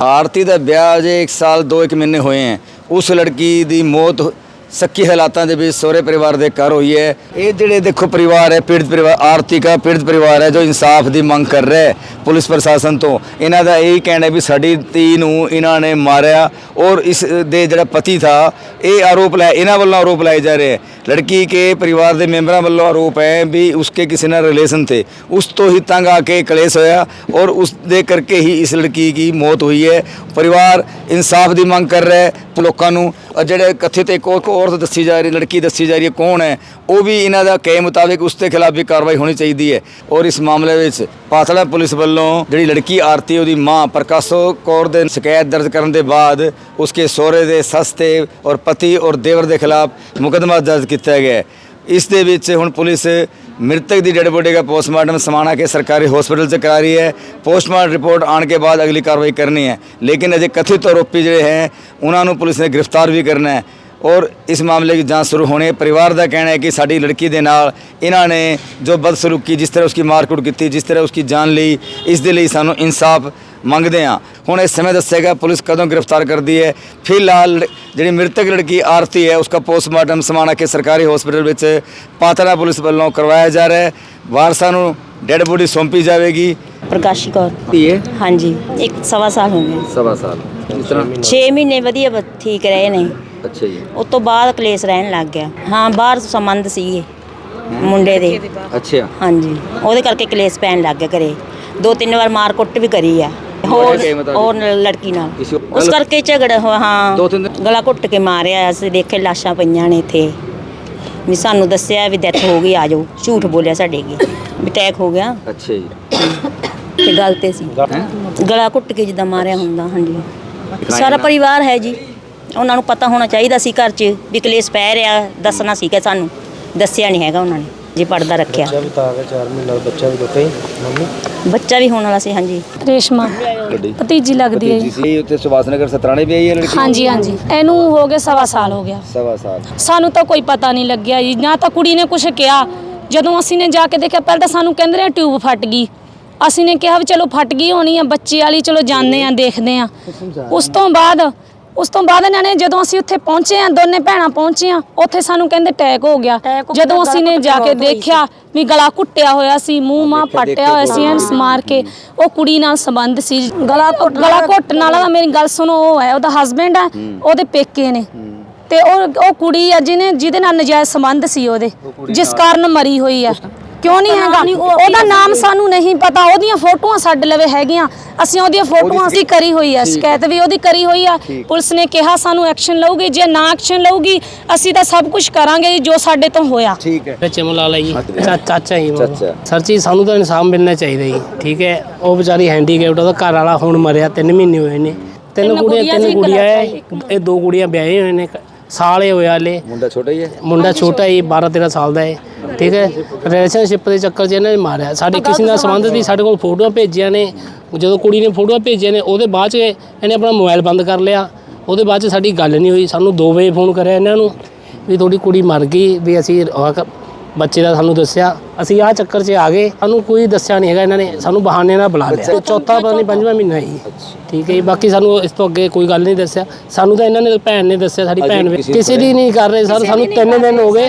ਆਰਤੀ ਦਾ ਵਿਆਹ ਅਜੇ 1 ਸਾਲ 2 1 ਮਹੀਨੇ ਹੋਏ ਹੈ। ਉਸ ਲੜਕੀ ਦੀ ਮੌਤ ਸੱਕੀ ਹਾਲਾਤਾਂ ਦੇ ਵਿੱਚ ਸਹੁਰੇ ਪਰਿਵਾਰ ਦੇ ਘਰ ਹੋਈ ਹੈ। ਇਹ ਜਿਹੜੇ ਦੇਖੋ ਪਰਿਵਾਰ ਹੈ, ਪੀੜਤ ਪਰਿਵਾਰ ਆਰਤੀ ਦਾ ਪੀੜਤ ਪਰਿਵਾਰ ਹੈ ਜੋ ਇਨਸਾਫ ਦੀ ਮੰਗ ਕਰ ਰਿਹਾ ਹੈ ਪੁਲਿਸ ਪ੍ਰਸ਼ਾਸਨ ਤੋਂ। ਇਹਨਾਂ ਦਾ ਇਹ ਕਹਿਣਾ ਵੀ ਸਾਡੀ ਧੀ ਨੂੰ ਇਹਨਾਂ ਨੇ ਮਾਰਿਆ ਔਰ ਇਸ ਦੇ ਜਿਹੜਾ ਪਤੀ ਥਾ, ਇਹ ਆਰੋਪ ਲਾਇਆ ਇਹਨਾਂ ਵੱਲੋਂ ਆਰੋਪ ਲਾਏ ਜਾ ਰਹੇ ਹੈ। ਲੜਕੀ ਕੇ ਪਰਿਵਾਰ ਦੇ ਮੈਂਬਰਾਂ ਵੱਲੋਂ ਆਰੋਪ ਹੈ ਵੀ ਉਸਕੇ ਕਿਸੇ ਨਾਲ ਰਿਲੇਸ਼ਨ थे ਉਸ ਤੋਂ ਹੀ ਤੰਗ ਆ ਕੇ ਕਲੇਸ਼ ਹੋਇਆ ਔਰ ਉਸ ਦੇ ਕਰਕੇ ਹੀ ਇਸ ਲੜਕੀ ਦੀ ਮੌਤ ਹੋਈ ਹੈ। ਪਰਿਵਾਰ ਇਨਸਾਫ ਦੀ ਮੰਗ ਕਰ ਰਿਹਾ ਹੈ ਲੋਕਾਂ ਨੂੰ। ਔਰ ਜਿਹੜੇ ਕਥਿਤ ਇੱਕ ਹੋਰ ਔਰਤ ਦੱਸੀ ਜਾ ਰਹੀ, ਲੜਕੀ ਦੱਸੀ ਜਾ ਰਹੀ ਹੈ, ਕੌਣ ਹੈ? ਉਹ ਵੀ ਇਹਨਾਂ ਦਾ ਕਹੇ ਮੁਤਾਬਿਕ ਉਸ ਦੇ ਖਿਲਾਫ ਵੀ ਕਾਰਵਾਈ ਹੋਣੀ ਚਾਹੀਦੀ ਹੈ। ਔਰ ਇਸ ਮਾਮਲੇ ਵਿੱਚ ਪਾਤੜਾ ਪੁਲਿਸ ਵੱਲੋਂ ਜਿਹੜੀ ਲੜਕੀ ਆਰਤੀ, ਉਹਦੀ ਮਾਂ ਪ੍ਰਕਾਸ਼ੋ ਕੌਰ ਦੇ ਸ਼ਿਕਾਇਤ ਦਰਜ ਕਰਨ ਦੇ ਬਾਅਦ ਉਸਕੇ ਸਹੁਰੇ ਦੇ ਸੱਸ ਤੇ ਔਰ ਪਤੀ ਔਰ ਦੇਵਰ ਦੇ ਖਿਲਾਫ ਮੁਕੱਦਮਾ ਦਰਜ ਕੀਤਾ ਗਿਆ ਇਸ ਦੇ ਵਿੱਚ ਹੁਣ ਪੁਲਿਸ ਮ੍ਰਿਤਕ ਦੀ ਡੈਡ ਬੋਡੀ ਦਾ ਪੋਸਟਮਾਰਟਮ ਸਮਾਣਾ ਕੇ ਸਰਕਾਰੀ ਹਸਪੀਟਲ 'ਚ ਕਰਾ ਰਹੀ ਹੈ। ਪੋਸਟਮਾਰਟਮ ਰਿਪੋਰਟ ਆਉਣ ਕੇ ਬਾਅਦ ਅਗਲੀ ਕਾਰਵਾਈ ਕਰਨੀ ਹੈ। ਲੇਕਿਨ ਅਜੇ ਕਥਿਤ ਆਰੋਪੀ ਜਿਹੜੇ ਹੈ, ਉਹਨਾਂ ਨੂੰ ਪੁਲਿਸ ਨੇ ਗ੍ਰਿਫਤਾਰ ਵੀ ਕਰਨਾ ਹੈ। ਔਰ ਇਸ ਮਾਮਲੇ ਦੀ ਜਾਂਚ ਸ਼ੁਰੂ ਹੋਣੀ ਪਰਿਵਾਰ ਦਾ ਕਹਿਣਾ ਹੈ ਕਿ ਸਾਡੀ ਲੜਕੀ ਦੇ ਨਾਲ ਇਹਨਾਂ ਨੇ ਜੋ ਬਦਸਲੂਕੀ ਜਿਸ ਤਰ੍ਹਾਂ ਉਸकी ਮਾਰਕੂਟ ਕੀਤੀ ਜਿਸ ਤਰ੍ਹਾਂ ਉਸकी ਜਾਨ ਲਈ ਇਸ ਦੇ ਲਈ ਸਾਨੂੰ ਇਨਸਾਫ ਮੰਗਦੇ ਆ ਹੁਣ ਇਸ ਸਮੇਂ ਦੱਸੇਗਾ ਪੁਲਿਸ ਕਦੋਂ ਗ੍ਰਿਫਤਾਰ ਕਰਦੀ ਹੈ। ਫਿਲਹਾਲ ਜਿਹੜੀ ਮ੍ਰਿਤਕ ਲੜਕੀ ਆਰਤੀ ਹੈ ਉਸका ਪੋਸਟਮਾਰਟਮ ਸਮਾਣਾ ਕੇ ਸਰਕਾਰੀ ਹਸਪੀਟਲ ਵਿੱਚ ਪਾਤਲਾ ਪੁਲਿਸ ਵੱਲੋਂ ਕਰਵਾਇਆ ਜਾ ਰਿਹਾ ਹੈ। ਵਾਰਸਾਂ ਨੂੰ ਡੈੱਡ ਬੋਡੀ ਸੌਂਪੀ ਜਾਵੇਗੀ। ਪ੍ਰਕਾਸ਼ੀ ਕੌਰ। ਧੀ ਹੈ? ਹਾਂਜੀ। ਇੱਕ ਸਵਾ ਸਾਲ ਹੋ ਗਏ। ਸਵਾ ਸਾਲ। 6 ਮਹੀਨੇ ਵਧੀਆ ਠੀਕ ਰਹੇ ਨੇ। ਅੱਛਾ ਜੀ। ਉਸ ਤੋਂ ਬਾਅਦ ਕਲੇਸ਼ ਰਹਿਣ ਲੱਗ ਗਿਆ। ਹਾਂ ਬਾਹਰ ਸੰਬੰਧ ਸੀਗੇ ਮੁੰਡੇ ਦੇ। ਅੱਛਾ। ਹਾਂਜੀ। ਉਹਦੇ ਕਰਕੇ ਕਲੇਸ਼ ਪੈਣ ਲੱਗ ਗਿਆ ਘਰੇ। ਦੋ ਤਿੰਨ ਵਾਰ ਮਾਰ ਕੁੱਟ ਵੀ ਕਰੀ ਆ। ਹੋਰ ਕੇ ਲੜਕੀ ਨਾਲ। ਕਿਸੇ- ਉਸ ਕਰਕੇ ਝਗੜਾ ਹੋਇਆ ਹਾਂ। ਦੋ ਤਿੰਨ ਗਲਾ ਘੁੱਟ ਕੇ ਮਾਰਿਆ ਅਸੀਂ ਦੇਖੇ ਲਾਸ਼ਾਂ ਪਈਆਂ ਨੇ ਇੱਥੇ। ਵੀ ਸਾਨੂੰ ਦੱਸਿਆ ਵੀ ਡੈਥ ਹੋ ਗਈ ਆ ਜਾਓ। ਝੂਠ ਬੋਲਿਆ ਸਾਡੇ ਵੀ ਅਟੈਕ ਹੋ ਗਿਆ। ਅੱਛਾ ਜੀ। ਤੇ ਗੱਲ ਤੇ ਸੀ। ਹੈਂ? ਗਲਾ ਘੁੱਟ ਕੇ ਜਿੱਦਾਂ ਮਾਰਿਆ ਹੁੰਦਾ ਹਾਂਜੀ। ਸਾਰਾ ਪਰਿਵਾਰ ਹੈ ਜੀ। ਉਹਨਾਂ ਨੂੰ ਪਤਾ ਹੋਣਾ ਚਾਹੀਦਾ ਸੀ ਘਰ 'ਚ ਵੀ ਕਲੇਸ਼ ਪੈ ਰਿਹਾ ਦੱਸਣਾ ਸੀਗਾ ਸਾਨੂੰ। ਦੱਸਿਆ ਨਹੀਂ ਹੈਗਾ ਉਹਨਾਂ ਨੇ ਜੀ ਪਰਦਾ ਰੱਖਿਆ। ਬੱਚਾ ਵੀ ਤਾਂ ਆ ਗਿਆ 4 ਮਹੀਨਾ ਦਾ ਬੱਚਾ ਵੀ ਦਿੱਤਾ ਹੀ ਮੰਮੀ? ਬੱਚਾ ਵੀ ਹੋਣ ਵਾਲਾ ਸੀ ਹਾਂਜੀ। ਰੇਸ਼ਮਾ ਭਤੀਜੀ ਲੱਗਦੀ ਹੈ ਜੀ। ਸੀ ਉੱਥੇ ਸੁਭਾਸ਼ ਨਗਰ ਸਤਰਾਣੇ ਵੀ ਆਈ ਹੈ ਲੜਕੀ? ਹਾਂਜੀ ਹਾਂਜੀ। ਇਹਨੂੰ ਹੋ ਗਿਆ ਸਵਾ ਸਾਲ ਹੋ ਗਿਆ। ਸਵਾ ਸਾਲ। ਸਾਨੂੰ ਤਾਂ ਕੋਈ ਪਤਾ ਨਹੀਂ ਲੱਗਿਆ ਜੀ। ਨਾ ਤਾਂ ਕੁੜੀ ਨੇ ਕੁਝ ਕਿਹਾ। ਜਦੋਂ ਅਸੀਂ ਨੇ ਜਾ ਕੇ ਦੇਖਿਆ ਪਹਿਲਾਂ ਤਾਂ ਸਾਨੂੰ ਕਹਿੰਦੇ ਰਹੇ ਟਿਊਬ ਫਟ ਗਈ। ਅਸੀਂ ਨੇ ਕਿਹਾ ਵੀ ਚਲੋ ਫਟ ਗਈ ਹੋਣੀ ਆ ਬੱਚੇ ਵਾਲੀ ਚਲੋ ਜਾਂਦੇ ਆ ਦੇਖਦੇ ਆ। ਉਸ ਤੋਂ ਬਾਅਦ ਉਸ ਤੋਂ ਬਾਅਦ ਇਹਨਾਂ ਨੇ ਜਦੋਂ ਅਸੀਂ ਉੱਥੇ ਪਹੁੰਚੇ ਆ ਦੋਨੇ ਭੈਣਾਂ ਪਹੁੰਚੀਆਂ ਉੱਥੇ ਸਾਨੂੰ ਕਹਿੰਦੇ ਅਟੈਕ ਹੋ ਗਿਆ। ਜਦੋਂ ਅਸੀਂ ਨੇ ਜਾ ਕੇ। ਦੇਖਿਆ ਵੀ ਗਲਾ ਘੁੱਟਿਆ ਹੋਇਆ ਸੀ ਮੂੰਹ ਮਾਂ ਪੱਟਿਆ ਹੋਇਆ ਸੀ ਐਨਸ ਮਾਰ ਕੇ। ਉਹ ਕੁੜੀ ਨਾਲ ਸੰਬੰਧ ਸੀ। ਗਲਾ ਘੁੱਟ ਗਲਾ ਘੁੱਟਣ ਵਾਲਾ ਮੇਰੀ ਗੱਲ ਸੁਣੋ ਉਹ ਹੈ ਉਹਦਾ ਹਸਬੈਂਡ ਹੈ। ਉਹਦੇ ਪੇਕੇ ਨੇ। ਤੇ ਉਹ ਉਹ ਕੁੜੀ ਆ ਜਿਹਨੇ ਜਿਹਦੇ ਨਾਲ ਨਜਾਇਜ਼ ਸੰਬੰਧ ਸੀ ਉਹਦੇ ਜਿਸ ਕਾਰਨ ਮਰੀ ਹੋਈ ਆ। ਕਿਉਂ ਨਹੀਂ ਹੈਗਾ? ਉਹਦਾ ਨਾਮ ਸਾਨੂੰ ਨਹੀਂ ਪਤਾ। ਉਹਦੀਆਂ ਫੋਟੋਆਂ ਸਾਡੇ ਲਵੇ ਹੈਗੀਆਂ। ਅਸੀਂ ਉਹਦੀਆਂ ਫੋਟੋਆਂ ਅਸੀਂ ਕਰੀ ਹੋਈ ਆ ਸ਼ਿਕਾਇਤ ਵੀ ਉਹਦੀ ਕਰੀ ਹੋਈ ਆ। ਪੁਲਿਸ ਨੇ ਕਿਹਾ ਸਾਨੂੰ ਐਕਸ਼ਨ ਲਊਗੀ। ਜੇ ਨਾ ਐਕਸ਼ਨ ਲਊਗੀ ਅਸੀਂ ਤਾਂ ਸਭ ਕੁਝ ਕਰਾਂਗੇ ਜੀ ਜੋ ਸਾਡੇ ਤੋਂ ਹੋਇਆ। ਠੀਕ ਹੈ। ਬੱਚੇ ਮੁਲਾਲਾ ਜੀ। ਚਾਚਾ ਜੀ। ਚਾਚਾ। ਸਰ ਜੀ ਸਾਨੂੰ ਤਾਂ ਇਨਸਾਫ ਮਿਲਣਾ ਚਾਹੀਦਾ ਜੀ। ਠੀਕ ਹੈ? ਉਹ ਵਿਚਾਰੀ ਹੈਂਡੀਕੈਪਟ ਉਹਦਾ ਘਰ ਵਾਲਾ ਹੁਣ ਮਰਿਆ 3 ਮਹੀਨੇ ਹੋਏ ਨੇ। ਤਿੰਨ ਕੁੜੀਆਂ ਤਿੰਨ ਕੁੜੀਆਂ ਇਹ ਦੋ ਕੁੜੀਆਂ ਵਿਆਹੇ ਹੋਏ ਨੇ। ਸਾਲੇ ਹੋਇਆ ਹਲੇ। ਮੁੰਡਾ ਛੋਟਾ ਹੀ ਹੈ? ਮੁੰਡਾ ਛੋਟਾ ਹੀ 12 13 ਸਾਲ ਦਾ ਹੈ। ਠੀਕ ਹੈ? ਰਿਲੇਸ਼ਨਸ਼ਿਪ ਦੇ ਚੱਕਰ 'ਚ ਇਹਨਾਂ ਨੇ ਮਾਰਿਆ। ਸਾਡੇ ਕਿਸੇ ਨਾਲ ਸੰਬੰਧ ਨਹੀਂ ਸਾਡੇ ਕੋਲ ਫੋਟੋਆਂ ਭੇਜੀਆਂ ਨੇ। ਜਦੋਂ ਕੁੜੀ ਨੇ ਫੋਟੋਆਂ ਭੇਜੀਆਂ ਨੇ ਉਹਦੇ ਬਾਅਦ 'ਚ ਇਹਨੇ ਆਪਣਾ ਮੋਬਾਈਲ ਬੰਦ ਕਰ ਲਿਆ। ਉਹਦੇ ਬਾਅਦ 'ਚ ਸਾਡੀ ਗੱਲ ਨਹੀਂ ਹੋਈ। ਸਾਨੂੰ 2 ਵਜੇ ਫੋਨ ਕਰਿਆ ਇਹਨਾਂ ਨੂੰ ਵੀ ਤੁਹਾਡੀ ਕੁੜੀ ਮਰ ਗਈ ਵੀ ਅਸੀਂ ਬੱਚੇ ਦਾ ਸਾਨੂੰ ਦੱਸਿਆ ਅਸੀਂ ਆਹ ਚੱਕਰ 'ਚ ਆ ਗਏ ਸਾਨੂੰ ਕੋਈ ਦੱਸਿਆ ਨਹੀਂ ਹੈਗਾ ਇਹਨਾਂ ਨੇ ਸਾਨੂੰ ਬਹਾਨੇ ਨਾਲ ਬੁਲਾ ਲਿਆ। ਚੌਥਾ ਪਤਾ ਨਹੀਂ ਪੰਜਵਾਂ ਮਹੀਨਾ ਹੀ। ਠੀਕ ਹੈ ਜੀ ਬਾਕੀ ਸਾਨੂੰ ਇਸ ਤੋਂ ਅੱਗੇ ਕੋਈ ਗੱਲ ਨਹੀਂ ਦੱਸਿਆ। ਸਾਨੂੰ ਤਾਂ ਇਹਨਾਂ ਨੇ ਭੈਣ ਨੇ ਦੱਸਿਆ ਸਾਡੀ ਭੈਣ ਕਿਸੇ ਦੀ ਨਹੀਂ ਕਰ ਰਹੇ। ਸਰ ਸਾਨੂੰ ਤਿੰਨ ਦਿਨ ਹੋ ਗਏ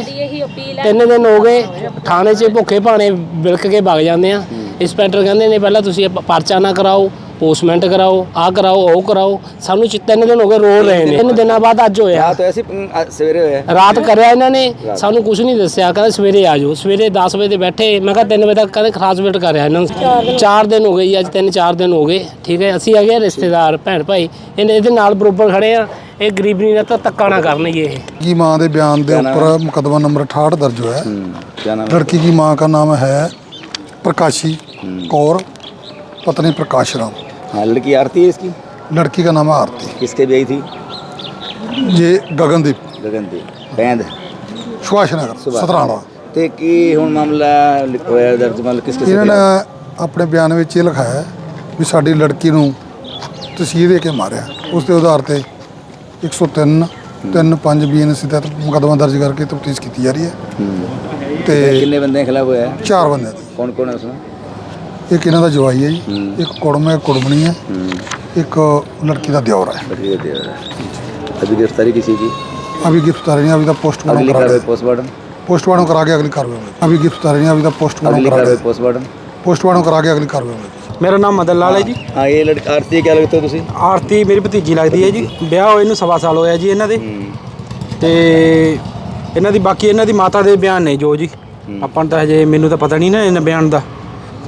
ਤਿੰਨ ਦਿਨ ਹੋ ਗਏ ਥਾਣੇ 'ਚ ਭੁੱਖੇ ਭਾਣੇ ਵਿਲਕ ਕੇ ਭੱਗ ਜਾਂਦੇ ਆ। ਇੰਸਪੈਕਟਰ ਕਹਿੰਦੇ ਨੇ ਪਹਿਲਾਂ ਤੁਸੀਂ ਪਰਚਾ ਨਾ ਕਰਾਓ। ਪੋਸਟਮੈਂਟ ਕਰਾਓ ਆ ਕਰਾਓ ਉਹ ਕਰਾਓ। ਸਾਨੂੰ ਚ ਤਿੰਨ ਦਿਨ ਹੋ ਗਏ ਰੋ ਰਹੇ ਨੇ। ਤਿੰਨ ਦਿਨਾਂ ਬਾਅਦ ਅੱਜ ਹੋਇਆ। ਰਾਤ ਐਸੀ ਸਵੇਰੇ ਹੋਇਆ। ਰਾਤ ਕਰਿਆ ਇਹਨਾਂ ਨੇ। ਸਾਨੂੰ ਕੁਝ ਨਹੀਂ ਦੱਸਿਆ। ਕਹਿੰਦਾ ਸਵੇਰੇ ਆ ਜਾਓ। ਸਵੇਰੇ 10 ਵਜੇ ਤੇ ਬੈਠੇ। ਮੈਂ ਕਿਹਾ 3 ਵਜੇ ਤੱਕ ਕਹਿੰਦੇ ਖਾਸ ਵੇਟ ਕਰਿਆ ਇਹਨਾਂ ਨੂੰ। 4 ਦਿਨ। ਹੋ ਗਏ ਅੱਜ 3-4 ਦਿਨ ਹੋ ਗਏ। ਠੀਕ ਹੈ ਅਸੀਂ ਆ ਗਏ ਰਿਸ਼ਤੇਦਾਰ ਭੈਣ ਭਾਈ। ਇਹਦੇ ਨਾਲ ਬਰੋਬਰ ਖੜੇ ਆ। ਇਹ ਗਰੀਬੀ ਨਾਲ ਤਾਂ ਤੱਕਾ ਨਾ ਕਰਨ ਇਹ। ਜੀ ਮਾਂ ਦੇ ਬਿਆਨ ਦੇ ਉੱਪਰ ਮੁਕਦਮਾ ਨੰਬਰ 68 ਦਰਜ ਹੋਇਆ। ਹੈ ਲੜਕੀ ਦੀ ਮਾਂ ਦਾ ਨਾਮ ਹੈ ਪ੍ਰਕਾਸ਼ੀ ਕੌਰ ਪਤਨੀ ਪ੍ਰਕਾਸ਼ ਰਾਮ। हाँ लड़की आरती है इसकी लड़की का नाम है आरती किसके भी आई थी ये गगनदीप गगनदीप बैंद सुभाष नगर सुभाष। सतराना ਤੇ ਕੀ ਹੁਣ ਮਾਮਲਾ ਲਿਖ- ਹੋਇਆ ਦਰਜ ਮਤਲਬ ਕਿਸ ਕਿਸ ਇਹਨਾਂ ਨੇ ਆਪਣੇ ਬਿਆਨ ਵਿੱਚ ਇਹ ਲਿਖਾਇਆ ਹੈ ਵੀ ਸਾਡੀ ਲੜਕੀ ਨੂੰ ਤਸੀਹੇ ਦੇ ਕੇ ਮਾਰਿਆ ਉਸ ਦੇ ਆਧਾਰ ਤੇ 103 3 5 ਬੀਐਨਸੀ ਤਹਿਤ ਮੁਕੱਦਮਾ ਦਰਜ ਕਰਕੇ ਤਫਤੀਸ਼ ਕੀਤੀ ਜਾ ਰਹੀ ਹੈ ਤੇ ਕਿੰਨੇ ਬੰਦੇ ਖਿਲਾਫ ਹੋਇਆ ਹੈ ਚਾਰ ਬੰਦੇ ਦੀ कौन कौन है उसमें ਇੱਕ ਇਹਨਾਂ ਦਾ ਜਵਾਈ ਹੈ ਜੀ ਇੱਕ ਕੁੜਮ ਹੈ ਕੁੜਮਣੀ ਹੈ ਇੱਕ ਲੜਕੀ ਦਾ ਦਿਓਰ ਹੈ बकरी दे रहा है अभी गिरफ्तारी किसी की अभी गिरफ्तारी नहीं अभी तक पोस्टमार्टम अगली करा कार्रवाई के पोस्टमार्टम पोस्टमार्टम करा के अगली कार्रवाई होगी अभी गिरफ्तारी नहीं अभी तक पोस्टमार्टम अगली करा कार्रवाई के पोस्टमार्टम पोस्टमार्टम करा के अगली कार्रवाई होगी ਮੇਰਾ ਨਾਮ ਮਦਨ ਲਾਲ ਹੈ ਜੀ हाँ ये लड़की आरती क्या लगते हो तुसी ਆਰਤੀ ਮੇਰੀ ਭਤੀਜੀ ਲੱਗਦੀ ਹੈ ਜੀ ਵਿਆਹ ਹੋਏ ਨੂੰ ਸਵਾ ਸਾਲ ਹੋਇਆ ਜੀ ਇਹਨਾਂ ਦੇ ਤੇ ਇਹਨਾਂ ਦੀ ਬਾਕੀ ਇਹਨਾਂ ਦੀ ਮਾਤਾ ਦੇ ਬਿਆਨ ਨੇ ਜੋ ਜੀ ਆਪਾਂ ਨੂੰ ਤਾਂ ਹਜੇ ਮੈਨੂੰ ਤਾਂ ਪਤਾ ਨਹੀਂ ਨਾ ਇਹਨਾਂ ਬਿਆਨ ਦਾ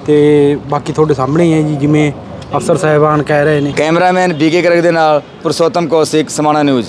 ਤੇ ਬਾਕੀ ਤੁਹਾਡੇ ਸਾਹਮਣੇ ਹੀ ਹੈ ਜੀ, ਜਿਵੇਂ ਅਫਸਰ ਸਾਹਿਬਾਨ ਕਹਿ ਰਹੇ ਨੇ। ਕੈਮਰਾਮੈਨ ਬੀਕੇ ਕਰਕ ਦੇ ਨਾਲ ਪੁਰਸ਼ੋਤਮ ਕੌਸ਼ਿਕ, ਸਮਾਣਾ ਨਿਊਜ਼।